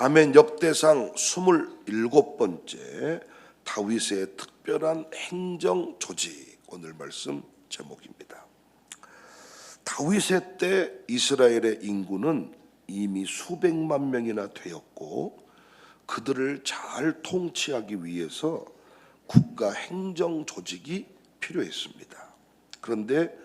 아멘 역대상 27번째 다윗의 특별한 행정 조직 오늘 말씀 제목입니다. 다윗의 때 이스라엘의 인구는 이미 수백만 명이나 되었고 그들을 잘 통치하기 위해서 국가 행정 조직이 필요했습니다. 그런데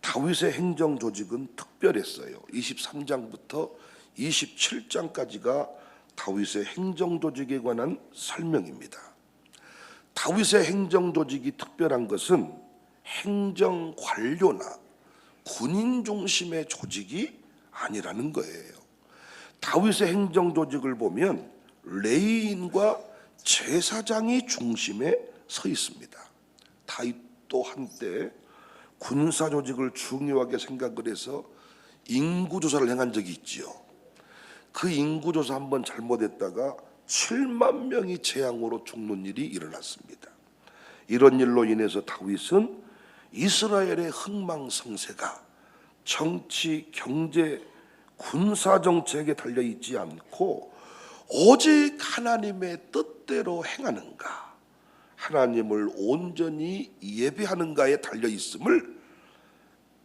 다윗의 행정 조직은 특별했어요. 23장부터 27장까지가 다윗의 행정 조직에 관한 설명입니다. 다윗의 행정 조직이 특별한 것은 행정 관료나 군인 중심의 조직이 아니라는 거예요. 다윗의 행정 조직을 보면 레인과 제사장이 중심에 서 있습니다. 다윗도 한때 군사 조직을 중요하게 생각을 해서 인구 조사를 행한 적이 있지요. 그 인구 조사 한번 잘못했다가 7만 명이 재앙으로 죽는 일이 일어났습니다. 이런 일로 인해서 다윗은 이스라엘의 흥망성쇠가 정치, 경제, 군사 정책에 달려 있지 않고 오직 하나님의 뜻대로 행하는가, 하나님을 온전히 예배하는가에 달려 있음을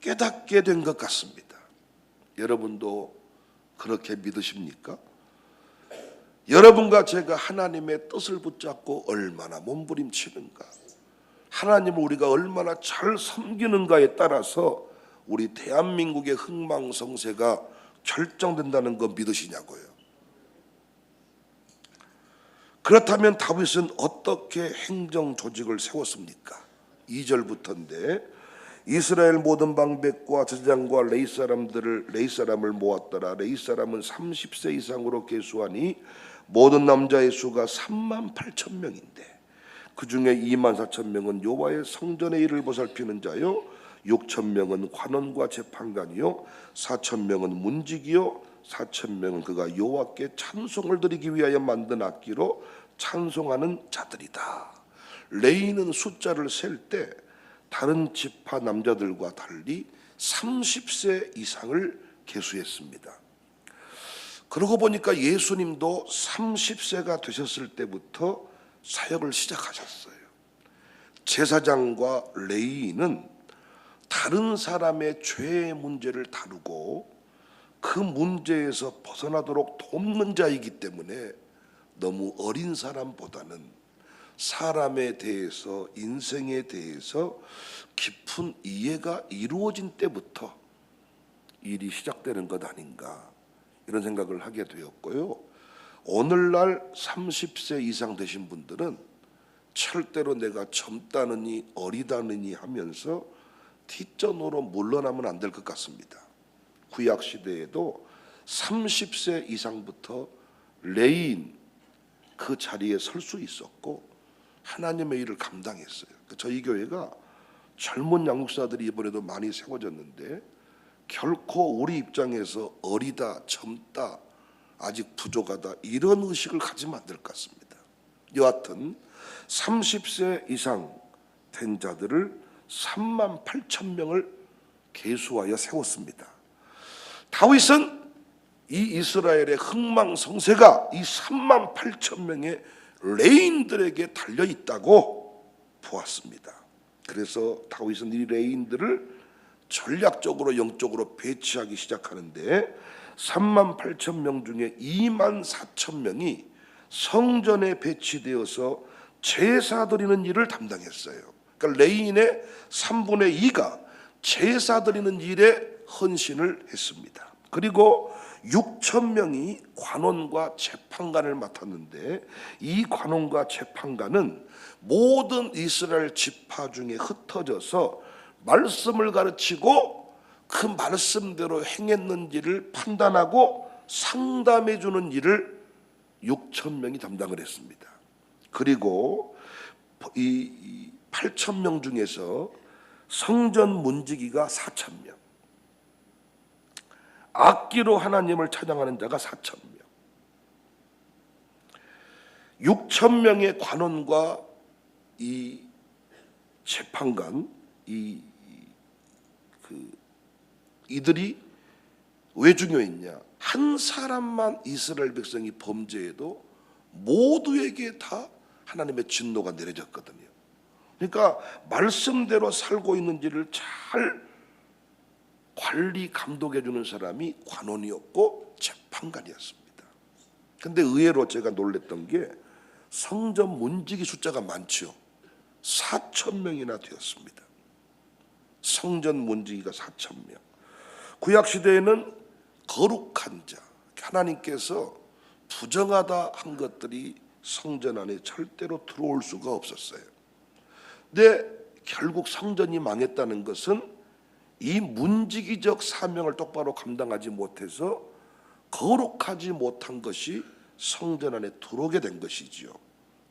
깨닫게 된 것 같습니다. 여러분도 그렇게 믿으십니까? 여러분과 제가 하나님의 뜻을 붙잡고 얼마나 몸부림치는가, 하나님을 우리가 얼마나 잘 섬기는가에 따라서 우리 대한민국의 흥망성쇠가 결정된다는 거 믿으시냐고요. 그렇다면 다윗은 어떻게 행정 조직을 세웠습니까? 2절부터인데 이스라엘 모든 방백과 제장과 레이 사람들을 레이 사람을 모았더라. 레이 사람은 30세 이상으로 계수하니 모든 남자의 수가 3만 8천 명인데 그 중에 2만 4천 명은 여호와의 성전의 일을 보살피는 자요 6천 명은 관원과 재판관이요 4천 명은 문지기요 4천 명은 그가 여호와께 찬송을 드리기 위하여 만든 악기로 찬송하는 자들이다. 레이는 숫자를 셀때 다른 지파 남자들과 달리 30세 이상을 계수했습니다. 그러고 보니까 예수님도 30세가 되셨을 때부터 사역을 시작하셨어요. 제사장과 레이인은 다른 사람의 죄의 문제를 다루고 그 문제에서 벗어나도록 돕는 자이기 때문에 너무 어린 사람보다는 사람에 대해서 인생에 대해서 깊은 이해가 이루어진 때부터 일이 시작되는 것 아닌가 이런 생각을 하게 되었고요. 오늘날 30세 이상 되신 분들은 절대로 내가 젊다느니 어리다느니 하면서 뒷전으로 물러나면 안 될 것 같습니다. 구약 시대에도 30세 이상부터 레인 그 자리에 설 수 있었고 하나님의 일을 감당했어요. 저희 교회가 젊은 양육사들이 이번에도 많이 세워졌는데 결코 우리 입장에서 어리다, 젊다, 아직 부족하다 이런 의식을 가지면 안 될 것 같습니다. 여하튼 30세 이상 된 자들을 3만 8천 명을 계수하여 세웠습니다. 다윗은 이 이스라엘의 흥망성쇠가 이 3만 8천 명의 레인들에게 달려 있다고 보았습니다. 그래서 다윗은 이 레인들을 전략적으로 영적으로 배치하기 시작하는데 3만 8천 명 중에 2만 4천 명이 성전에 배치되어서 제사 드리는 일을 담당했어요. 그러니까 레인의 3분의 2가 제사 드리는 일에 헌신을 했습니다. 그리고 6천 명이 관원과 재판관을 맡았는데 이 관원과 재판관은 모든 이스라엘 지파 중에 흩어져서 말씀을 가르치고 그 말씀대로 행했는지를 판단하고 상담해 주는 일을 6천 명이 담당을 했습니다. 그리고 이 8천 명 중에서 성전 문지기가 4천 명, 악기로 하나님을 찬양하는 자가 4천 명, 6천 명의 관원과 이 재판관, 이 그 이들이 왜 중요했냐? 한 사람만 이스라엘 백성이 범죄해도 모두에게 다 하나님의 진노가 내려졌거든요. 그러니까 말씀대로 살고 있는지를 잘 관리 감독해 주는 사람이 관원이었고 재판관이었습니다. 근데 의외로 제가 놀랬던 게 성전 문지기 숫자가 많죠. 4천 명이나 되었습니다. 성전 문지기가 4천 명. 구약 시대에는 거룩한 자, 하나님께서 부정하다 한 것들이 성전 안에 절대로 들어올 수가 없었어요. 근데 결국 성전이 망했다는 것은 이 문지기적 사명을 똑바로 감당하지 못해서 거룩하지 못한 것이 성전 안에 들어오게 된 것이지요.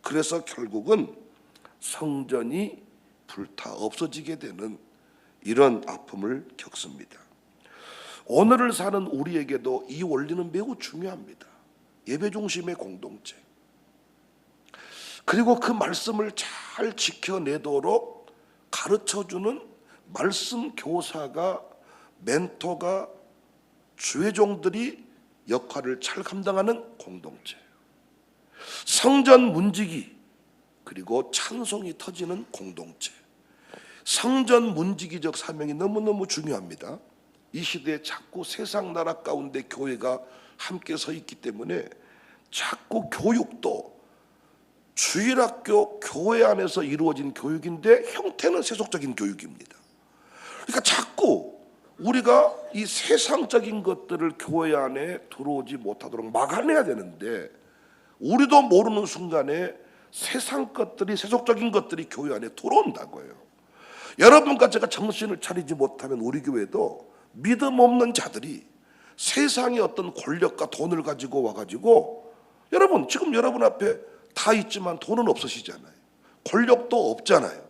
그래서 결국은 성전이 불타 없어지게 되는 이런 아픔을 겪습니다. 오늘을 사는 우리에게도 이 원리는 매우 중요합니다. 예배 중심의 공동체. 그리고 그 말씀을 잘 지켜내도록 가르쳐 주는 말씀 교사가 멘토가 주회종들이 역할을 잘 감당하는 공동체. 성전 문지기 그리고 찬송이 터지는 공동체. 성전 문지기적 사명이 너무너무 중요합니다. 이 시대에 자꾸 세상 나라 가운데 교회가 함께 서 있기 때문에 자꾸 교육도 주일학교 교회 안에서 이루어진 교육인데 형태는 세속적인 교육입니다. 그러니까 자꾸 우리가 이 세상적인 것들을 교회 안에 들어오지 못하도록 막아내야 되는데 우리도 모르는 순간에 세상 것들이 세속적인 것들이 교회 안에 들어온다고요. 여러분과 제가 정신을 차리지 못하면 우리 교회도 믿음 없는 자들이 세상의 어떤 권력과 돈을 가지고 와가지고 여러분 지금 여러분 앞에 다 있지만 돈은 없으시잖아요. 권력도 없잖아요.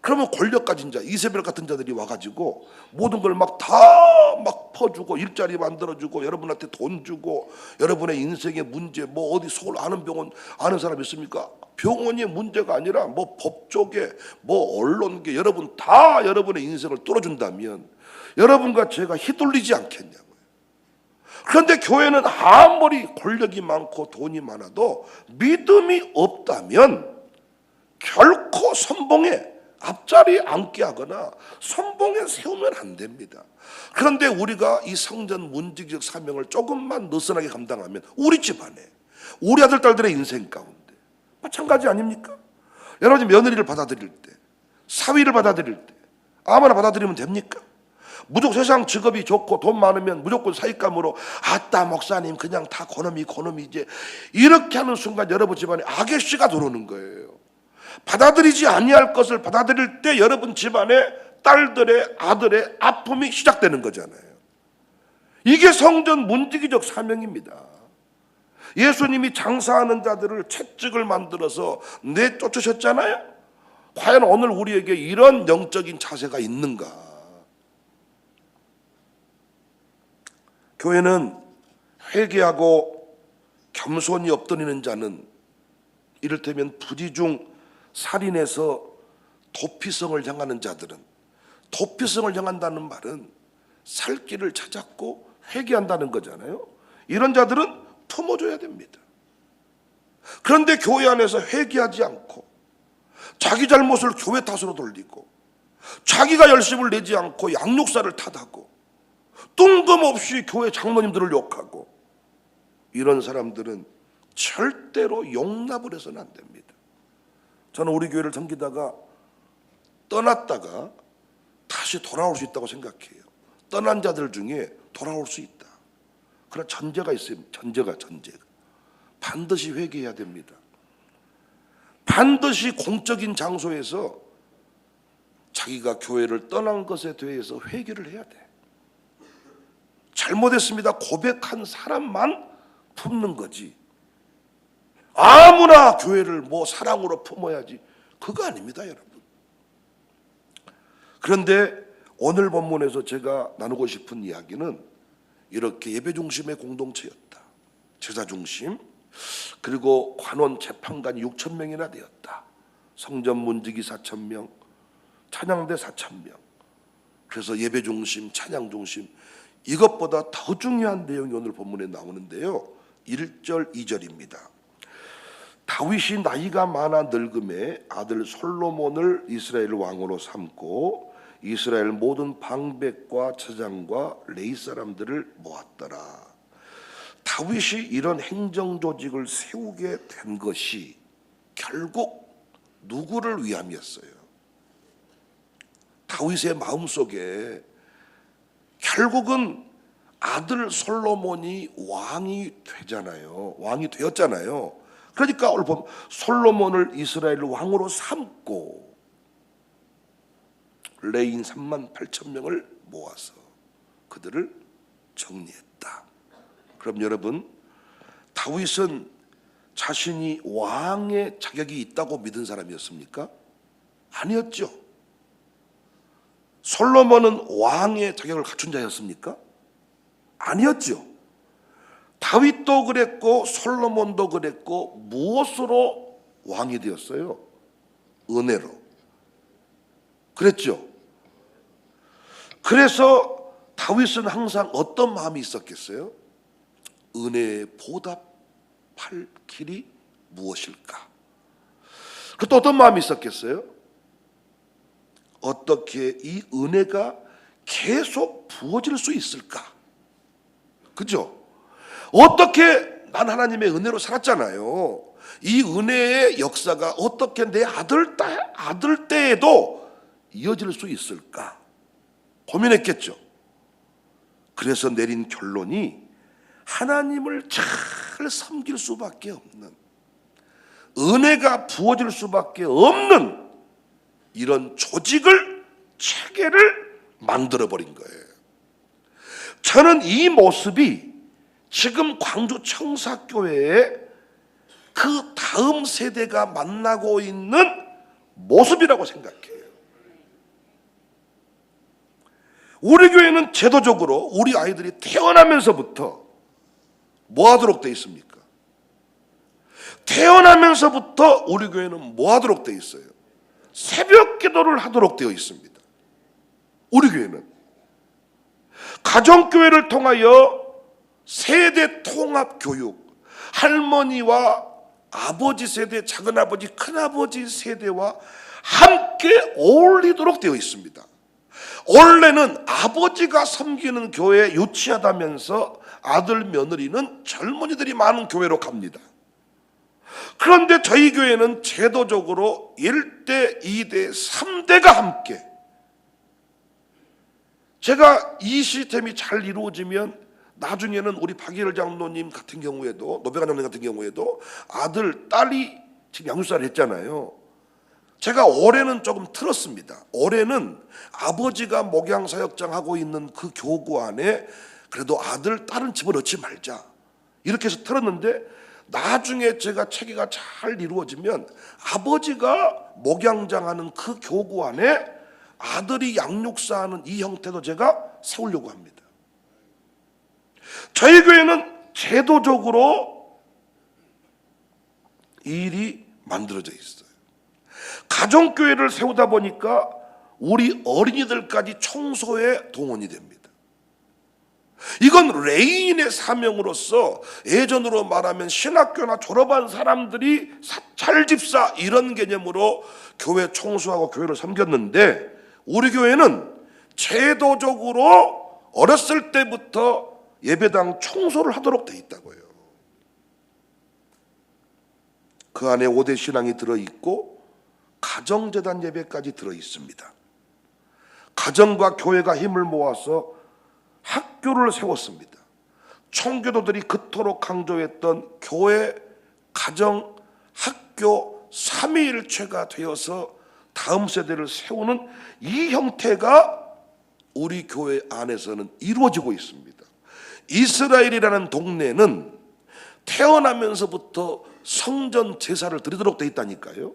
그러면 권력 가진 자 이세벨 같은 자들이 와가지고 모든 걸 막다막 퍼주고 일자리 만들어주고 여러분한테 돈 주고 여러분의 인생의 문제 뭐 어디 서울 아는 병원 아는 사람 있습니까? 병원이 문제가 아니라 뭐 법조계 뭐 언론계 여러분 다 여러분의 인생을 뚫어준다면 여러분과 제가 휘둘리지 않겠냐고요. 그런데 교회는 아무리 권력이 많고 돈이 많아도 믿음이 없다면 결코 선봉에 앞자리에 앉게 하거나 선봉에 세우면 안 됩니다. 그런데 우리가 이 성전 문지기적 사명을 조금만 느슨하게 감당하면 우리 집안에 우리 아들 딸들의 인생 가운데 마찬가지 아닙니까? 여러분 며느리를 받아들일 때 사위를 받아들일 때 아무나 받아들이면 됩니까? 무조건 세상 직업이 좋고 돈 많으면 무조건 사익감으로 아따 목사님 그냥 다 고놈이 고놈이지 이렇게 하는 순간 여러분 집안에 악의 씨가 들어오는 거예요. 받아들이지 아니할 것을 받아들일 때 여러분 집안에 딸들의 아들의 아픔이 시작되는 거잖아요. 이게 성전 문지기적 사명입니다. 예수님이 장사하는 자들을 채찍을 만들어서 내쫓으셨잖아요. 과연 오늘 우리에게 이런 영적인 자세가 있는가? 교회는 회개하고 겸손이 없더니는 자는 이를테면 부지중 살인해서 도피성을 향하는 자들은 도피성을 향한다는 말은 살 길을 찾았고 회개한다는 거잖아요. 이런 자들은 품어줘야 됩니다. 그런데 교회 안에서 회개하지 않고 자기 잘못을 교회 탓으로 돌리고 자기가 열심을 내지 않고 양육사를 탓하고 뜬금없이 교회 장로님들을 욕하고 이런 사람들은 절대로 용납을 해서는 안 됩니다. 저는 우리 교회를 섬기다가 떠났다가 다시 돌아올 수 있다고 생각해요. 떠난 자들 중에 돌아올 수 있다. 그러나 전제가 있어요. 전제가 전제가. 반드시 회개해야 됩니다. 반드시 공적인 장소에서 자기가 교회를 떠난 것에 대해서 회개를 해야 돼. 잘못했습니다. 고백한 사람만 품는 거지. 아무나 교회를 뭐 사랑으로 품어야지. 그거 아닙니다, 여러분. 그런데 오늘 본문에서 제가 나누고 싶은 이야기는 이렇게 예배 중심의 공동체였다. 제자 중심. 그리고 관원 재판관이 6천 명이나 되었다. 성전 문지기 4천 명, 찬양대 4천 명. 그래서 예배 중심, 찬양 중심 이것보다 더 중요한 내용이 오늘 본문에 나오는데요. 1절, 2절입니다. 다윗이 나이가 많아 늙음에 아들 솔로몬을 이스라엘 왕으로 삼고 이스라엘 모든 방백과 처장과 레이 사람들을 모았더라. 다윗이 이런 행정 조직을 세우게 된 것이 결국 누구를 위함이었어요? 다윗의 마음속에 결국은 아들 솔로몬이 왕이 되잖아요. 왕이 되었잖아요. 그러니까 오늘 보면 솔로몬을 이스라엘 왕으로 삼고 레인 3만 8천 명을 모아서 그들을 정리했다. 그럼 여러분 다윗은 자신이 왕의 자격이 있다고 믿은 사람이었습니까? 아니었죠. 솔로몬은 왕의 자격을 갖춘 자였습니까? 아니었죠. 다윗도 그랬고 솔로몬도 그랬고 무엇으로 왕이 되었어요? 은혜로. 그랬죠. 그래서 다윗은 항상 어떤 마음이 있었겠어요? 은혜에 보답할 길이 무엇일까? 그또 어떤 마음이 있었겠어요? 어떻게 이 은혜가 계속 부어질 수 있을까? 그죠? 어떻게 난 하나님의 은혜로 살았잖아요. 이 은혜의 역사가 어떻게 내 아들 딸 아들 때에도 이어질 수 있을까? 고민했겠죠. 그래서 내린 결론이 하나님을 잘 섬길 수밖에 없는 은혜가 부어질 수밖에 없는 이런 조직을 체계를 만들어 버린 거예요. 저는 이 모습이 지금 광주 청사교회의 그 다음 세대가 만나고 있는 모습이라고 생각해요. 우리 교회는 제도적으로 우리 아이들이 태어나면서부터 뭐 하도록 돼 있습니까? 태어나면서부터 우리 교회는 뭐 하도록 돼 있어요? 새벽 기도를 하도록 되어 있습니다. 우리 교회는 가정교회를 통하여 세대 통합 교육, 할머니와 아버지 세대, 작은아버지, 큰아버지 세대와 함께 어울리도록 되어 있습니다. 원래는 아버지가 섬기는 교회에 유치하다면서 아들 며느리는 젊은이들이 많은 교회로 갑니다. 그런데 저희 교회는 제도적으로 1대, 2대, 3대가 함께 제가 이 시스템이 잘 이루어지면 나중에는 우리 박예열 장로님 같은 경우에도 노배관 장로님 같은 경우에도 아들, 딸이 지금 양육사를 했잖아요. 제가 올해는 조금 틀었습니다. 올해는 아버지가 목양 사역장 하고 있는 그 교구 안에 그래도 아들, 딸은 집어넣지 말자. 이렇게 해서 틀었는데 나중에 제가 체계가 잘 이루어지면 아버지가 목양장 하는 그 교구 안에 아들이 양육사하는 이 형태도 제가 세우려고 합니다. 저희 교회는 제도적으로 이 일이 만들어져 있어요. 가정교회를 세우다 보니까 우리 어린이들까지 청소에 동원이 됩니다. 이건 레인의 사명으로서 예전으로 말하면 신학교나 졸업한 사람들이 사찰집사 이런 개념으로 교회 청소하고 교회를 섬겼는데 우리 교회는 제도적으로 어렸을 때부터 예배당 청소를 하도록 돼 있다고요. 그 안에 5대 신앙이 들어 있고 가정재단 예배까지 들어 있습니다. 가정과 교회가 힘을 모아서 학교를 세웠습니다. 청교도들이 그토록 강조했던 교회, 가정, 학교 삼위일체가 되어서 다음 세대를 세우는 이 형태가 우리 교회 안에서는 이루어지고 있습니다. 이스라엘이라는 동네는 태어나면서부터 성전 제사를 드리도록 돼 있다니까요.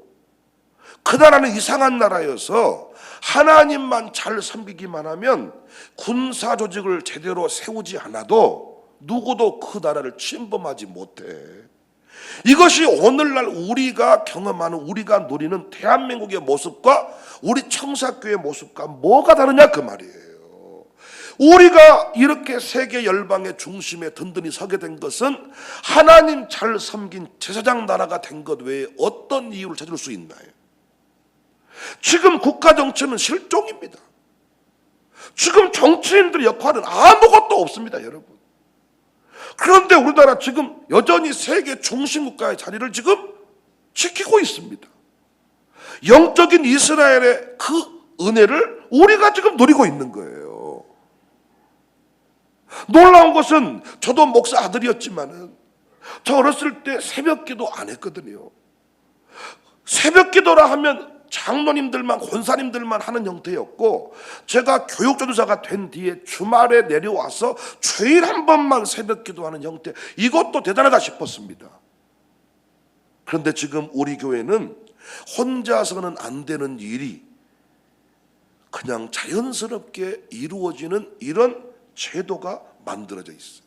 그 나라는 이상한 나라여서 하나님만 잘 섬기기만 하면 군사 조직을 제대로 세우지 않아도 누구도 그 나라를 침범하지 못해. 이것이 오늘날 우리가 경험하는 우리가 누리는 대한민국의 모습과 우리 청사교의 모습과 뭐가 다르냐 그 말이에요. 우리가 이렇게 세계 열방의 중심에 든든히 서게 된 것은 하나님 잘 섬긴 제사장 나라가 된 것 외에 어떤 이유를 찾을 수 있나요? 지금 국가 정치는 실종입니다. 지금 정치인들의 역할은 아무것도 없습니다, 여러분. 그런데 우리나라 지금 여전히 세계 중심 국가의 자리를 지금 지키고 있습니다. 영적인 이스라엘의 그 은혜를 우리가 지금 누리고 있는 거예요. 놀라운 것은 저도 목사 아들이었지만은 저 어렸을 때 새벽 기도 안 했거든요. 새벽 기도라 하면 장로님들만 권사님들만 하는 형태였고 제가 교육전도사가 된 뒤에 주말에 내려와서 주일 한 번만 새벽 기도하는 형태 이것도 대단하다 싶었습니다. 그런데 지금 우리 교회는 혼자서는 안 되는 일이 그냥 자연스럽게 이루어지는 이런 제도가 만들어져 있어요.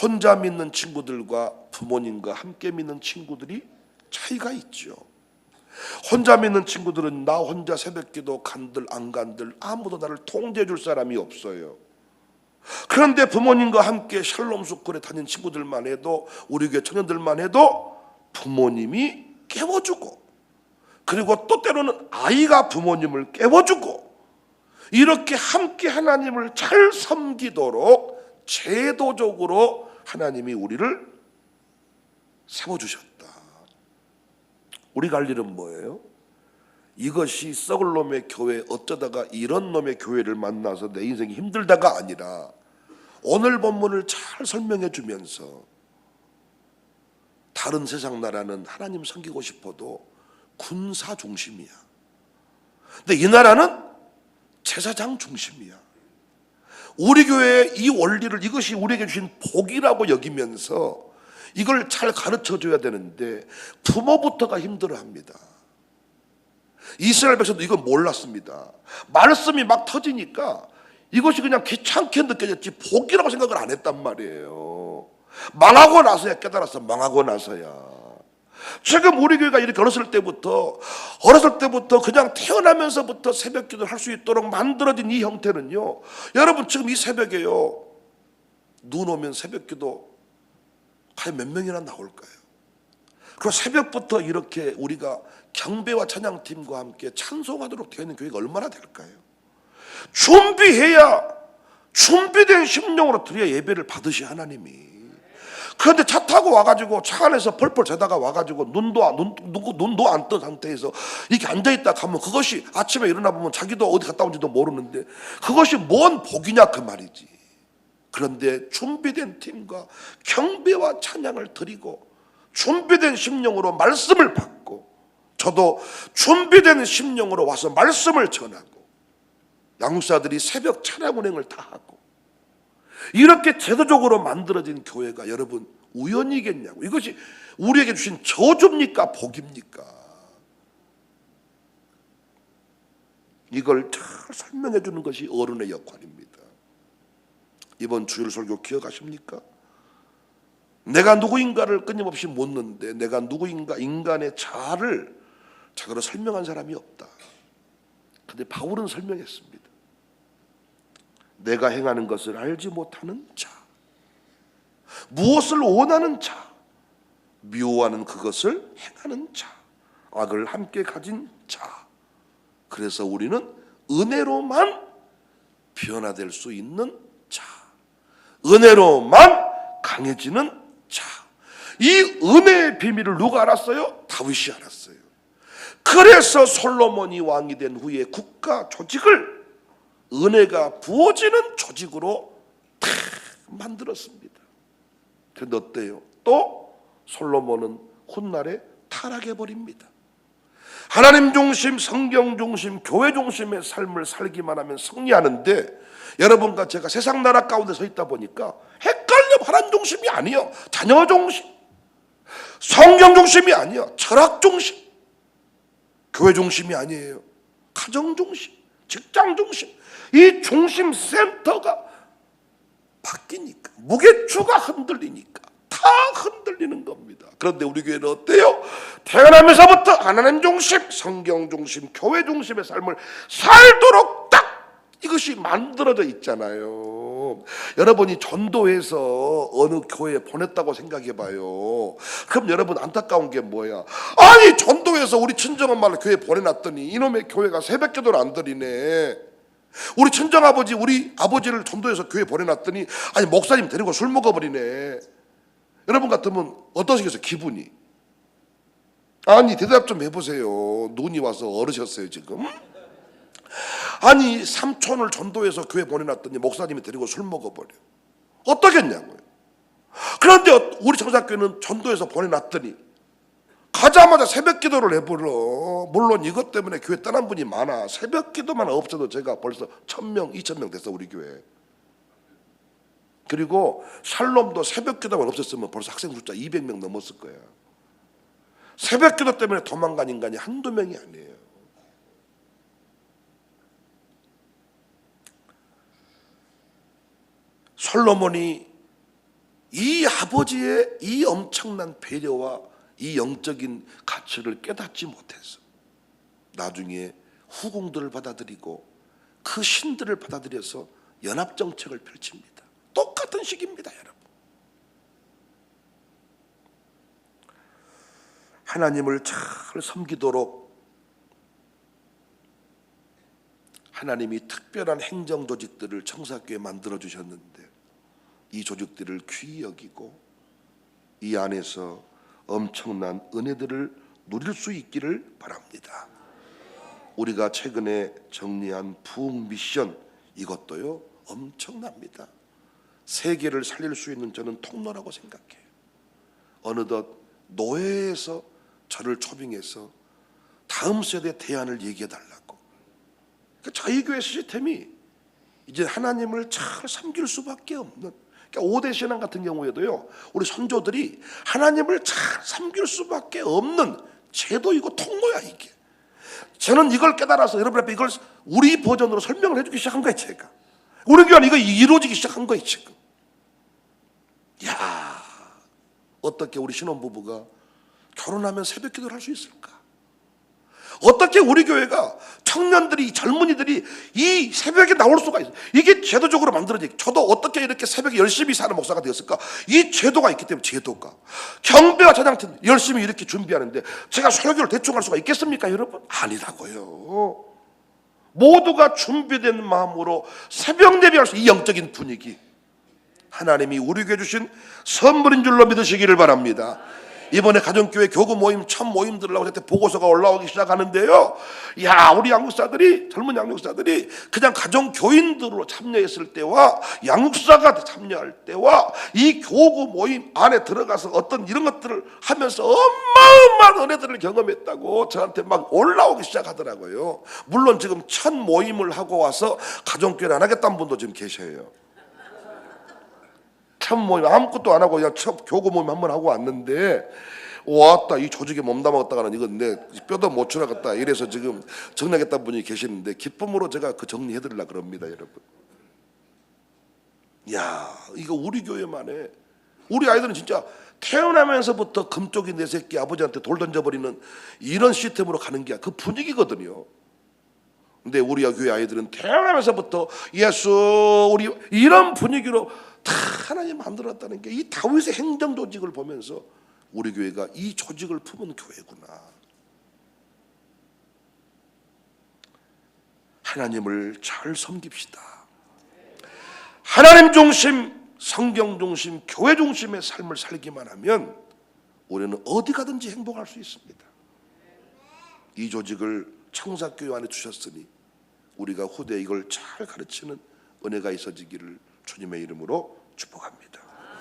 혼자 믿는 친구들과 부모님과 함께 믿는 친구들이 차이가 있죠. 혼자 믿는 친구들은 나 혼자 새벽기도 간들 안 간들 아무도 나를 통제해 줄 사람이 없어요. 그런데 부모님과 함께 샬롬 수쿨에 다닌 친구들만 해도 우리 교회 청년들만 해도 부모님이 깨워주고 그리고 또 때로는 아이가 부모님을 깨워주고 이렇게 함께 하나님을 잘 섬기도록 제도적으로 하나님이 우리를 세워주셨다. 우리가 할 일은 뭐예요? 이것이 썩을 놈의 교회 어쩌다가 이런 놈의 교회를 만나서 내 인생이 힘들다가 아니라 오늘 본문을 잘 설명해 주면서 다른 세상 나라는 하나님 섬기고 싶어도 군사 중심이야. 근데 이 나라는 제사장 중심이야. 우리 교회의 이 원리를 이것이 우리에게 주신 복이라고 여기면서 이걸 잘 가르쳐 줘야 되는데 부모부터가 힘들어 합니다. 이스라엘 백성도 이걸 몰랐습니다. 말씀이 막 터지니까 이것이 그냥 귀찮게 느껴졌지 복이라고 생각을 안 했단 말이에요. 망하고 나서야 깨달았어. 망하고 나서야. 지금 우리 교회가 이렇게 어렸을 때부터 어렸을 때부터 그냥 태어나면서부터 새벽 기도를 할 수 있도록 만들어진 이 형태는요. 여러분 지금 이 새벽에요. 눈 오면 새벽 기도 과연 몇 명이나 나올까요? 그리고 새벽부터 이렇게 우리가 경배와 찬양팀과 함께 찬송하도록 되어 있는 교회가 얼마나 될까요? 준비해야 준비된 심령으로 드려야 예배를 받으시 하나님이. 그런데 차 타고 와가지고 차 안에서 펄펄 자다가 와가지고 눈도 안- 눈 누구 눈도 안 뜬 상태에서 이렇게 앉아 있다 가면 그것이 아침에 일어나 보면 자기도 어디 갔다 온지도 모르는데 그것이 뭔 복이냐 그 말이지. 그런데 준비된 팀과 경배와 찬양을 드리고 준비된 심령으로 말씀을 받고 저도 준비된 심령으로 와서 말씀을 전하고 양육사들이 새벽 찬양 운행을 다 하고 이렇게 제도적으로 만들어진 교회가 여러분 우연이겠냐고 이것이 우리에게 주신 저주입니까 복입니까? 이걸 잘 설명해 주는 것이 어른의 역할입니다. 이번 주일 설교 기억하십니까? 내가 누구인가를 끊임없이 묻는데 내가 누구인가 인간의 자아를 자기로 설명한 사람이 없다. 근데 바울은 설명했습니다. 내가 행하는 것을 알지 못하는 자, 무엇을 원하는 자, 미워하는 그것을 행하는 자, 악을 함께 가진 자. 그래서 우리는 은혜로만 변화될 수 있는 자, 은혜로만 강해지는 자. 이 은혜의 비밀을 누가 알았어요? 다윗이 알았어요. 그래서 솔로몬이 왕이 된 후에 국가 조직을 은혜가 부어지는 조직으로 탁 만들었습니다. 그런데 어때요? 또 솔로몬은 훗날에 타락해 버립니다. 하나님 중심, 성경 중심, 교회 중심의 삶을 살기만 하면 승리하는데 여러분과 제가 세상 나라 가운데 서 있다 보니까 헷갈려 하나님 중심이 아니요. 자녀 중심, 성경 중심이 아니요. 철학 중심, 교회 중심이 아니에요. 가정 중심, 직장 중심. 이 중심 센터가 바뀌니까 무게추가 흔들리니까 다 흔들리는 겁니다. 그런데 우리 교회는 어때요? 태어나면서부터 하나님 중심, 성경 중심, 교회 중심의 삶을 살도록 딱 이것이 만들어져 있잖아요. 여러분이 전도해서 어느 교회에 보냈다고 생각해 봐요. 그럼 여러분 안타까운 게 뭐야? 아니, 전도해서 우리 친정엄마를 교회에 보내놨더니 이놈의 교회가 새벽 기도를 안 드리네. 우리 친정아버지, 우리 아버지를 전도해서 교회에 보내놨더니 아니, 목사님 데리고 술 먹어버리네. 여러분 같으면 어떠시겠어요? 기분이. 아니, 대답 좀 해보세요. 눈이 와서 얼으셨어요, 지금. 아니 삼촌을 전도해서 교회 보내놨더니 목사님이 데리고 술 먹어버려. 어떠겠냐고요. 그런데 우리 청사교회는 전도해서 보내놨더니 가자마자 새벽 기도를 해버려. 물론 이것 때문에 교회 떠난 분이 많아. 새벽 기도만 없어도 제가 벌써 천명 이천 명 됐어 우리 교회. 그리고 샬롬도 새벽 기도만 없었으면 벌써 학생 숫자 200명 넘었을 거야. 새벽 기도 때문에 도망간 인간이 한두 명이 아니에요 솔로몬이 이 아버지의 이 엄청난 배려와 이 영적인 가치를 깨닫지 못해서 나중에 후궁들을 받아들이고 그 신들을 받아들여서 연합 정책을 펼칩니다. 똑같은 시기입니다, 여러분. 하나님을 잘 섬기도록 하나님이 특별한 행정 조직들을 청사교에 만들어 주셨는데 이 조직들을 귀히 여기고 이 안에서 엄청난 은혜들을 누릴 수 있기를 바랍니다. 우리가 최근에 정리한 부흥 미션 이것도요 엄청납니다. 세계를 살릴 수 있는 저는 통로라고 생각해요. 어느덧 노예에서 저를 초빙해서 다음 세대 대안을 얘기해 달라고. 그러니까 저희 교회 시스템이 이제 하나님을 잘 섬길 수밖에 없는 그러니까 오대 신앙 같은 경우에도요 우리 선조들이 하나님을 잘 섬길 수밖에 없는 제도이고 통로야 이게. 저는 이걸 깨달아서 여러분 앞에 이걸 우리 버전으로 설명을 해주기 시작한 거예요 제가. 우리 교회는 이거 이루어지기 시작한 거예요 지금. 야 어떻게 우리 신혼부부가 결혼하면 새벽 기도를 할 수 있을까 어떻게 우리 교회가 청년들이 젊은이들이 이 새벽에 나올 수가 있어? 이게 제도적으로 만들어지. 저도 어떻게 이렇게 새벽에 열심히 사는 목사가 되었을까? 이 제도가 있기 때문에 제도가 경배와 찬양팀 열심히 이렇게 준비하는데 제가 설교를 대충 할 수가 있겠습니까, 여러분? 아니라고요. 모두가 준비된 마음으로 새벽 예배할 수 이 영적인 분위기 하나님이 우리 교회 주신 선물인 줄로 믿으시기를 바랍니다. 이번에 가정교회 교구 모임 첫 모임들라고 그때 보고서가 올라오기 시작하는데요. 야, 우리 양육사들이 젊은 양육사들이 그냥 가정 교인들로 참여했을 때와 양육사가 참여할 때와 이 교구 모임 안에 들어가서 어떤 이런 것들을 하면서 어마어마한 은혜들을 경험했다고 저한테 막 올라오기 시작하더라고요. 물론 지금 첫 모임을 하고 와서 가정교회를 안 하겠다는 분도 지금 계셔요. 참 모임 아무것도 안 하고 그냥 첫 교구 모임 한 번 하고 왔는데 왔다 이 조직에 몸담았다가는 이건 내 뼈도 못 추라겠다. 이래서 지금 정리하겠다는 분이 계시는데 기쁨으로 제가 그 정리해드리려 그럽니다 여러분. 야 이거 우리 교회만에 우리 아이들은 진짜 태어나면서부터 금쪽이 내 새끼 아버지한테 돌 던져버리는 이런 시스템으로 가는 게 그 분위기거든요. 근데 우리 교회 아이들은 태어나면서부터 예수 우리 이런 분위기로 다 하나님 만들었다는 게 이 다윗의 행정 조직을 보면서 우리 교회가 이 조직을 품은 교회구나. 하나님을 잘 섬깁시다. 하나님 중심, 성경 중심, 교회 중심의 삶을 살기만 하면 우리는 어디 가든지 행복할 수 있습니다. 이 조직을 청사교회 안에 주셨으니 우리가 후대에 이걸 잘 가르치는 은혜가 있어지기를 주님의 이름으로 축복합니다.